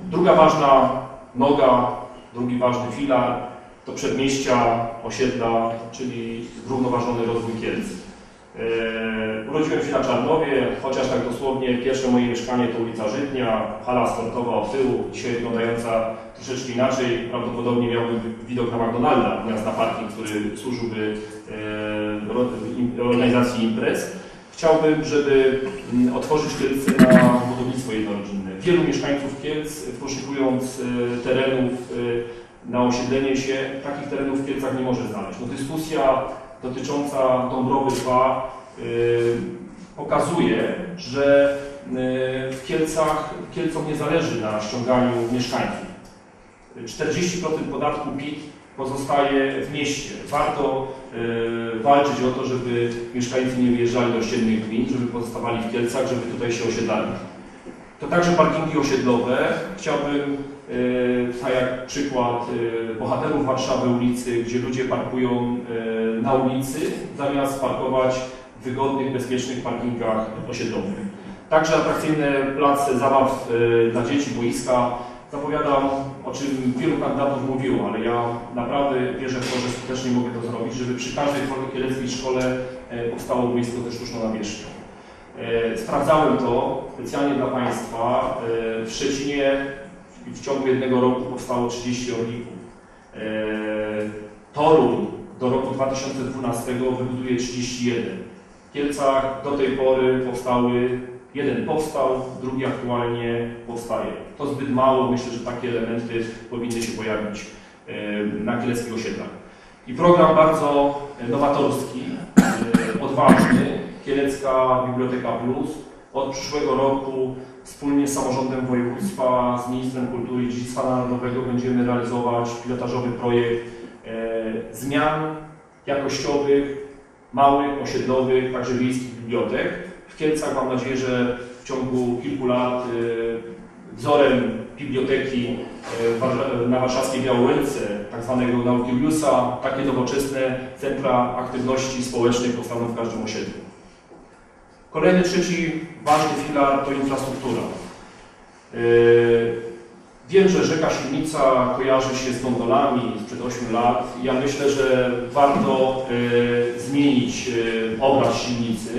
Druga ważna noga, drugi ważny filar to przedmieścia, osiedla, czyli zrównoważony rozwój Kielc. E, Urodziłem się na Czarnowie, chociaż tak dosłownie pierwsze moje mieszkanie to ulica Żydnia, hala sportowa od tyłu, dzisiaj wyglądająca troszeczkę inaczej. Prawdopodobnie miałbym widok na McDonalda, zamiast na parking, który służyłby e, organizacji imprez. Chciałbym, żeby mm, otworzyć Kielce na budownictwo jednorodzinne. Wielu mieszkańców Kielc, poszukując e, terenów e, na osiedlenie się, takich terenów w Kielcach nie może znaleźć. No, dyskusja dotycząca Dąbrowy 2 y, pokazuje, że y, w Kielcach, Kielcom nie zależy na ściąganiu mieszkańców. 40% podatku PIT pozostaje w mieście. Warto y, walczyć o to, żeby mieszkańcy nie wyjeżdżali do ościennych gmin, żeby pozostawali w Kielcach, żeby tutaj się osiedlali. To także parkingi osiedlowe. Chciałbym, y, tak jak przykład y, bohaterów Warszawy ulicy, gdzie ludzie parkują na ulicy, zamiast parkować w wygodnych, bezpiecznych parkingach osiedlowych. Także atrakcyjne place zabaw dla dzieci, boiska. Zapowiadam, o czym wielu kandydatów mówiło, ale ja naprawdę wierzę w to, że skutecznie mogę to zrobić, żeby przy każdej kieleckiej szkole e, powstało boisko ze sztuczną nawierzchnią. E, Sprawdzałem to specjalnie dla Państwa. E, W Szczecinie w ciągu jednego roku powstało 30 orlików. Toruń do roku 2012 wybuduje 31. W Kielcach do tej pory powstały, jeden powstał, drugi aktualnie powstaje. To zbyt mało, myślę, że takie elementy powinny się pojawić na kieleckich osiedlach. I program bardzo e, nowatorski, e, odważny, Kielecka Biblioteka Plus. Od przyszłego roku wspólnie z samorządem województwa, z ministrem kultury i dziedzictwa narodowego będziemy realizować pilotażowy projekt e, zmian jakościowych, małych, osiedlowych, także wiejskich bibliotek. W Kielcach mam nadzieję, że w ciągu kilku lat e, wzorem biblioteki e, Warsza- na warszawskiej Białołęce, tak zwanego Nautilus,a takie nowoczesne centra aktywności społecznej powstaną w każdym osiedlu. Kolejny, trzeci ważny filar to infrastruktura. Wiem, że rzeka Silnica kojarzy się z gondolami sprzed 8 lat. Ja myślę, że warto zmienić obraz Silnicy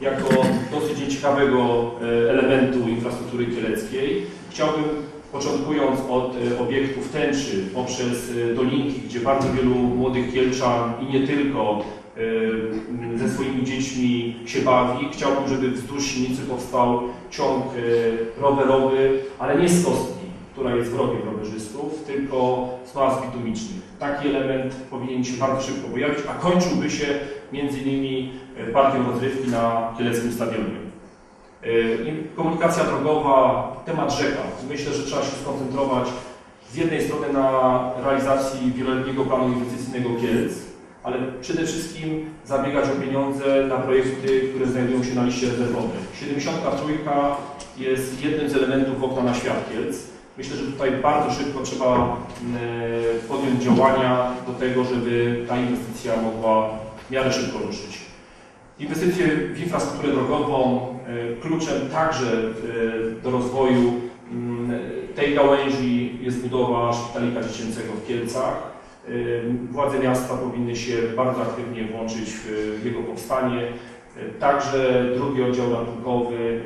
jako dosyć nieciekawego yy, elementu infrastruktury kieleckiej. Chciałbym, początkując od yy, obiektów tęczy, poprzez yy, dolinki, gdzie bardzo wielu młodych Kielczan i nie tylko ze swoimi dziećmi się bawi. Chciałbym, żeby wzdłuż Silnicy powstał ciąg rowerowy, ale nie z kostki, która jest wrogiem rowerzystów, tylko z mas bitumicznych. Taki element powinien się bardzo szybko pojawić, a kończyłby się między innymi y, parkiem rozrywki na Kieleckim Stadionie. I Komunikacja drogowa, temat rzeka. Myślę, że trzeba się skoncentrować z jednej strony na realizacji wieloletniego planu inwestycyjnego Kielc, ale przede wszystkim zabiegać o pieniądze na projekty, które znajdują się na liście rezerwowej. 73 jest jednym z elementów okna na świat Kielc. Myślę, że tutaj bardzo szybko trzeba mm, podjąć działania do tego, żeby ta inwestycja mogła w miarę szybko ruszyć. Inwestycje w infrastrukturę drogową e, kluczem także e, do rozwoju mm, tej gałęzi jest budowa szpitalnika dziecięcego w Kielcach. Y, Władze miasta powinny się bardzo aktywnie włączyć w jego powstanie. Także drugi oddział ratunkowy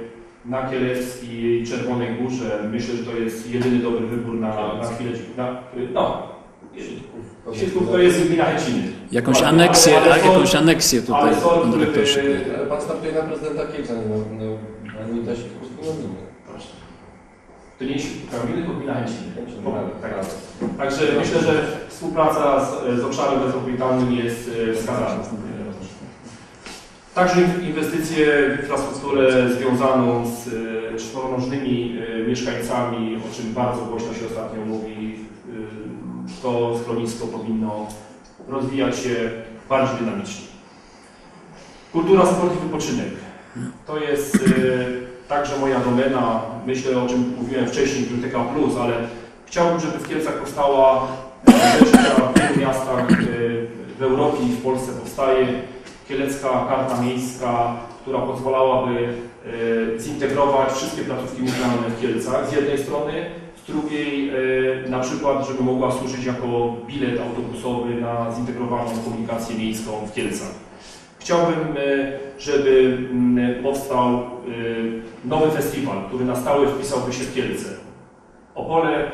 na Kieleckiej i Czerwonej Górze. Myślę, że to jest jedyny dobry wybór na, na chwilę. Na, no, Siedlków to jest gmina Heciny. Jakąś Ale- aneksję, ale a, są- jakąś aneksję tutaj, ale są, pan Ale pan startuje na prezydenta Kielca, nie na Anita Sitkowskiego. Proszę. To nie tylko gmina Heciny. No, Tak. Także myślę, że współpraca z, z obszarem metropolitalnym jest e, wskazana. Także in- inwestycje w infrastrukturę związaną z e, czworonożnymi e, mieszkańcami, o czym bardzo głośno się ostatnio mówi, to schronisko powinno rozwijać się bardziej dynamicznie. Kultura, sport i wypoczynek. To jest e, także moja domena. Myślę, o czym mówiłem wcześniej, Biblioteka Plus, ale chciałbym, żeby w Kielcach powstała e, rzecz, która w wielu miastach e, w Europie i w Polsce powstaje. Kielecka Karta Miejska, która pozwalałaby zintegrować wszystkie placówki muzealne w Kielcach z jednej strony, drugiej e, na przykład, żeby mogła służyć jako bilet autobusowy na zintegrowaną komunikację miejską w Kielcach. Chciałbym, e, żeby powstał e, nowy festiwal, który na stałe wpisałby się w Kielce. Opole,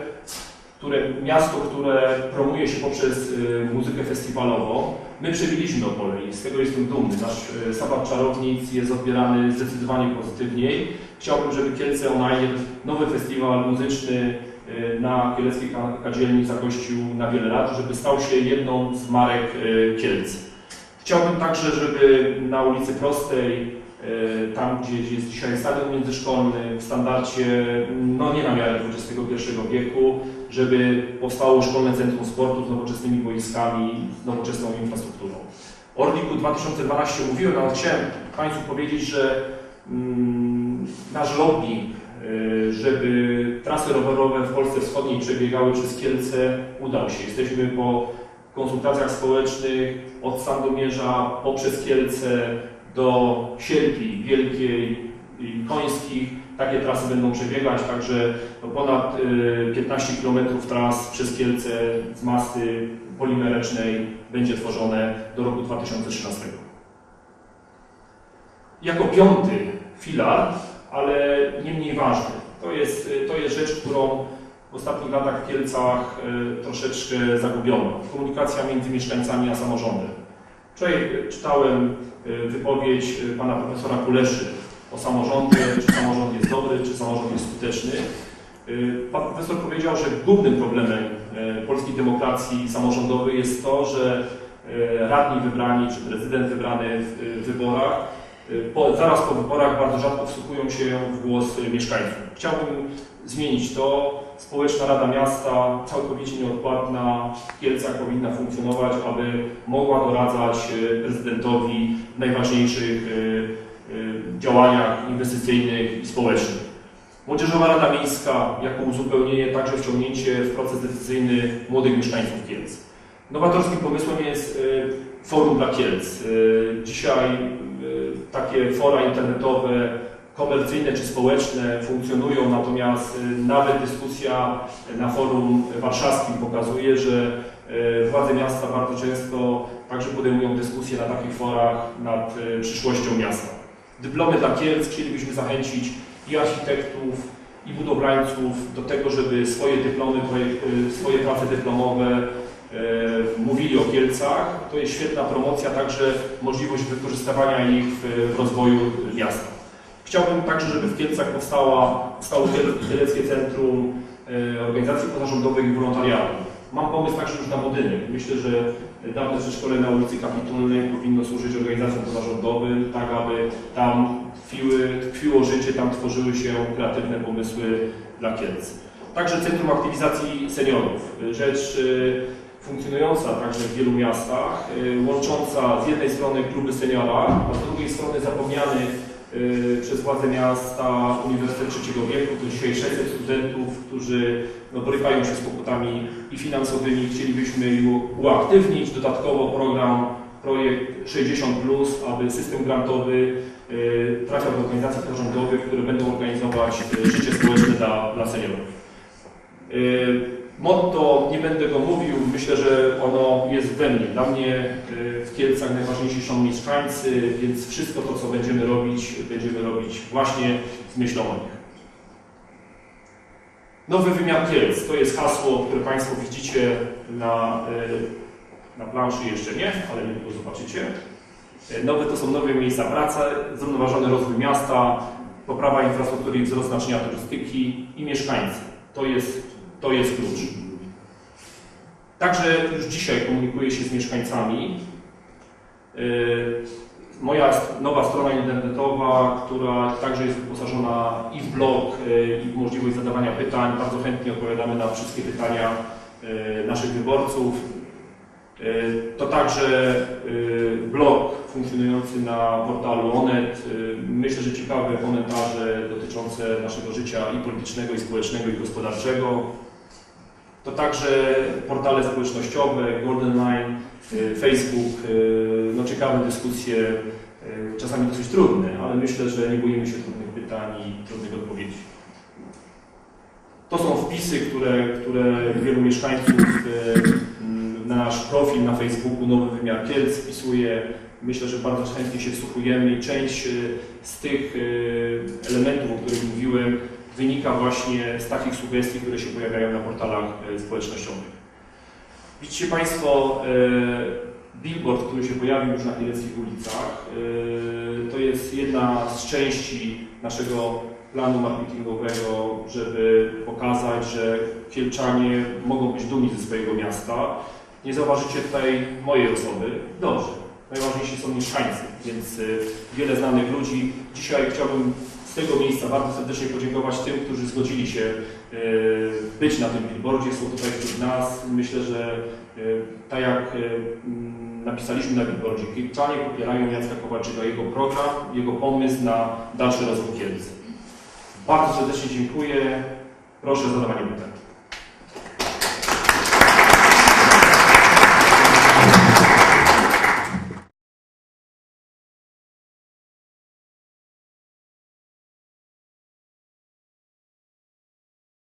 które, miasto, które promuje się poprzez e, muzykę festiwalową. My przebiliśmy Opole i z tego jestem dumny. Nasz e, Sabat Czarownic jest odbierany zdecydowanie pozytywniej. Chciałbym, żeby Kielce On Air, nowy festiwal muzyczny e, na Kieleckiej Ka- Kadzielni zagościł na wiele lat, żeby stał się jedną z marek Kielc. Chciałbym także, żeby na ulicy Prostej, tam gdzie jest dzisiaj stadion międzyszkolny, w standardzie no nie na miarę XXI wieku, żeby powstało szkolne centrum sportu z nowoczesnymi boiskami, z nowoczesną infrastrukturą. O Orliku 2012 mówiłem, ale chciałem Państwu powiedzieć, że mm, nasz lobby, y, żeby trasy rowerowe w Polsce Wschodniej przebiegały przez Kielce, udał się. Jesteśmy po konsultacjach społecznych od Sandomierza poprzez Kielce do Sierpi Wielkiej Końskich. Takie trasy będą przebiegać, także no ponad y, 15 km tras przez Kielce z masy polimerycznej będzie tworzone do roku 2013. Jako piąty filar, ale nie mniej ważny, to jest, y, to jest rzecz, którą w ostatnich latach w Kielcach y, troszeczkę zagubiono. Komunikacja między mieszkańcami a samorządem. Wczoraj y, czytałem y, wypowiedź y, pana profesora Kuleszy o samorządzie, czy samorząd jest dobry, czy samorząd jest skuteczny. Y, Pan profesor powiedział, że głównym problemem y, polskiej demokracji samorządowej jest to, że y, radni wybrani, czy prezydent wybrany w wyborach, po, zaraz po wyborach bardzo rzadko wsłuchują się w głos mieszkańców. Chciałbym zmienić to. Społeczna Rada Miasta, całkowicie nieodpłatna w Kielcach powinna funkcjonować, aby mogła doradzać prezydentowi w najważniejszych działaniach inwestycyjnych i społecznych. Młodzieżowa Rada Miejska jako uzupełnienie, także wciągnięcie w proces decyzyjny młodych mieszkańców Kielc. Nowatorskim pomysłem jest y, forum dla Kielc. Y, Dzisiaj y, takie fora internetowe, komercyjne czy społeczne funkcjonują, natomiast y, nawet dyskusja na forum warszawskim pokazuje, że y, władze miasta bardzo często także podejmują dyskusje na takich forach nad y, przyszłością miasta. Dyplomy dla Kielc chcielibyśmy zachęcić i architektów, i budowlańców do tego, żeby swoje dyplomy, y, swoje prace dyplomowe e, mówili o Kielcach. To jest świetna promocja, także możliwość wykorzystywania ich w, rozwoju miasta. Chciałbym także, żeby w Kielcach powstało Kiel- Kieleckie Centrum e, Organizacji Pozarządowych i Wolontariatu. Mam pomysł także już na budynek. Myślę, że dawne przedszkole na ulicy Kapitulnej powinno służyć organizacjom pozarządowym, tak aby tam tkwiły, tkwiło życie, tam tworzyły się kreatywne pomysły dla Kielc. Także Centrum Aktywizacji Seniorów. Rzecz y, funkcjonująca także w wielu miastach, y, łącząca z jednej strony kluby seniora, a z drugiej strony zapomniany przez władze miasta Uniwersytet Trzeciego Wieku. To dzisiaj 600 studentów, którzy no, borykają się z kłopotami i finansowymi. Chcielibyśmy uaktywnić. Dodatkowo program, projekt 60+, aby system grantowy y, trafiał do organizacji pozarządowych, które będą organizować y, życie społeczne dla, dla seniorów. Y, Motto, nie będę myślę, że ono jest we mnie. Dla mnie y, w Kielcach najważniejsi są mieszkańcy, więc wszystko to, co będziemy robić, będziemy robić właśnie z myślą o nich. Nowy wymiar Kielc to jest hasło, które Państwo widzicie na, y, na planszy jeszcze nie, ale niedługo zobaczycie. Y, Nowe to są nowe miejsca pracy, zrównoważony rozwój miasta, poprawa infrastruktury i wzrost znaczenia turystyki i mieszkańcy. To jest, to jest klucz. Także już dzisiaj komunikuję się z mieszkańcami. Y, Moja nowa strona internetowa, która także jest wyposażona i w blog, y, i w możliwość zadawania pytań. Bardzo chętnie odpowiadamy na wszystkie pytania y, naszych wyborców. To także blog funkcjonujący na portalu Onet. Myślę, że ciekawe komentarze dotyczące naszego życia i politycznego, i społecznego, i gospodarczego. To także portale społecznościowe, Golden Line, y, Facebook, y, no ciekawe dyskusje, y, czasami dosyć trudne, ale myślę, że nie boimy się trudnych pytań i trudnych odpowiedzi. To są podpisy, które, które wielu mieszkańców e, m, na nasz profil na Facebooku Nowy Wymiar Kielc wpisuje. Myślę, że bardzo chętnie się wsłuchujemy i część z tych elementów, o których mówiłem, wynika właśnie z takich sugestii, które się pojawiają na portalach e, społecznościowych. Widzicie Państwo e, billboard, który się pojawił już na kieleckich ulicach. E, To jest jedna z części naszego planu marketingowego, żeby pokazać, że Kielczanie mogą być dumni ze swojego miasta. Nie zauważycie tutaj mojej osoby. Dobrze. Najważniejsi są mieszkańcy, więc wiele znanych ludzi. Dzisiaj chciałbym z tego miejsca bardzo serdecznie podziękować tym, którzy zgodzili się y, być na tym billboardzie, są tutaj wśród nas. Myślę, że y, tak jak mm, napisaliśmy na billboardzie, Kielczanie popierają Jacka Kowalczyka, jego program, jego pomysł na dalszy rozwój Kielc. Bardzo serdecznie dziękuję. Proszę o zadawanie pytań.